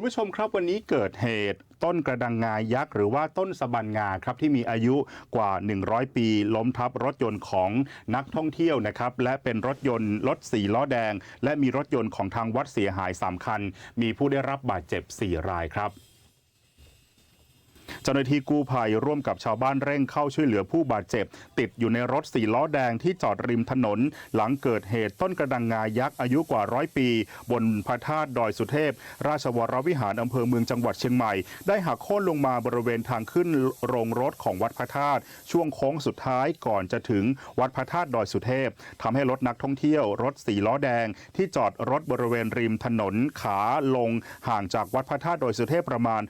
คุณผู้ชมครับวันนี้เกิดเหตุต้นกระดังงายักษ์หรือว่าต้นสะบันงาครับที่มีอายุกว่า 100 ปี ล้มทับรถยนต์ของนักท่องเที่ยวนะครับและเป็นรถยนต์รถสีล้อแดง และมีรถยนต์ของทางวัดเสียหาย3คัน มีผู้ได้รับบาดเจ็บ 4 รายครับ จ้าหน้าที่กู้ภัยร่วมกับชาวบ้านเร่งเข้าช่วยเหลือผู้บาดเจ็บ ติดอยู่ในรถสีล้อแดงที่จอดริมถนน หลังเกิดเหตุต้นกระดังงายักษ์อายุกว่าร้อยปี บนพระธาตุดอยสุเทพ ราชวรวิหารอำเภอเมืองจังหวัดเชียงใหม่ ได้หักโค่นลงมาบริเวณทางขึ้นโรงรถของวัดพระธาตุช่วงโค้งสุดท้ายก่อนจะถึงวัดพระธาตุดอยสุเทพทำให้รถนักท่องเที่ยว รถสีล้อแดง ที่จอดรถบริเวณริมถนนขาลงห่างจากวัดพระธาตุดอยสุเทพประมาณ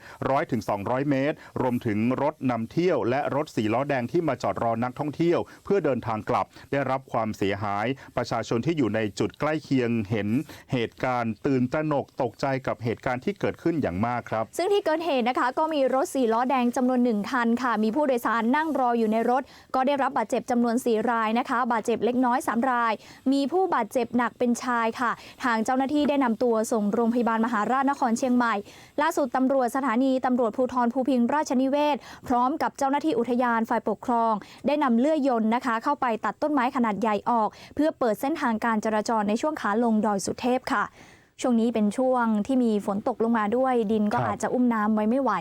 100-200 เมตรรวมถึงรถนำเที่ยว และรถสีล้อแดงที่มาจอดรอนักท่องเที่ยว เพื่อเดินทางกลับได้รับความเสียหาย ประชาชนที่อยู่ในจุดใกล้เคียงเห็นเหตุการณ์ตื่นตระหนกตกใจกับเหตุการณ์ที่เกิดขึ้นอย่างมากครับ ซึ่งที่เกิดเหตุนะคะ ก็มีรถสีล้อแดงจำนวนหนึ่งคันค่ะ มีผู้โดยสารนั่งรออยู่ในรถ ก็ได้รับบาดเจ็บจำนวน 4 รายนะคะ บาดเจ็บเล็กน้อย 3 ราย มีผู้บาดเจ็บหนักเป็นชายค่ะ ทางเจ้าหน้าที่ได้นำตัวส่งโรงพยาบาลมหาราชนครเชียงใหม่ ล่าสุดตำรวจสถานีตำรวจภูธรภูพิงราชนิเวศ พร้อมกับเจ้าหน้าที่อุทยานฝ่ายปกครอง ได้นำเลื่อยยนต์นะคะ เข้าไปตัดต้นไม้ขนาดใหญ่ออก เพื่อเปิดเส้นทางการจราจรในช่วงขาลงดอยสุเทพค่ะช่วงนี้เป็นช่วงที่มีฝนตกลงมาด้วย ดินก็ครับอาจจะอุ้มน้ำไว้ไม่ไหว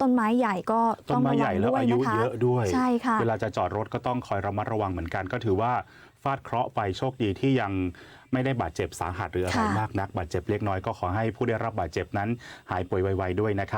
ต้นไม้ใหญ่ก็ต้ต้นองไม้ระใหวัญ่งแล้วด้วยอายุนะคะเยอะด้วยใช่ค่ะเวลาจะจอดรถก็ต้องคอยระมัดระวังเหมือนกัน ก็ถือว่าฟาดเคราะห์ไปโชคดีที่ยังไม่ได้บาดเจ็บสาหัสหรืออะไรค่ะมากนักบาดเจ็บเล็กน้อยก็ขอให้ผู้ได้รับบาดเจ็บนั้นหายป่วยไวๆด้วยนะครับ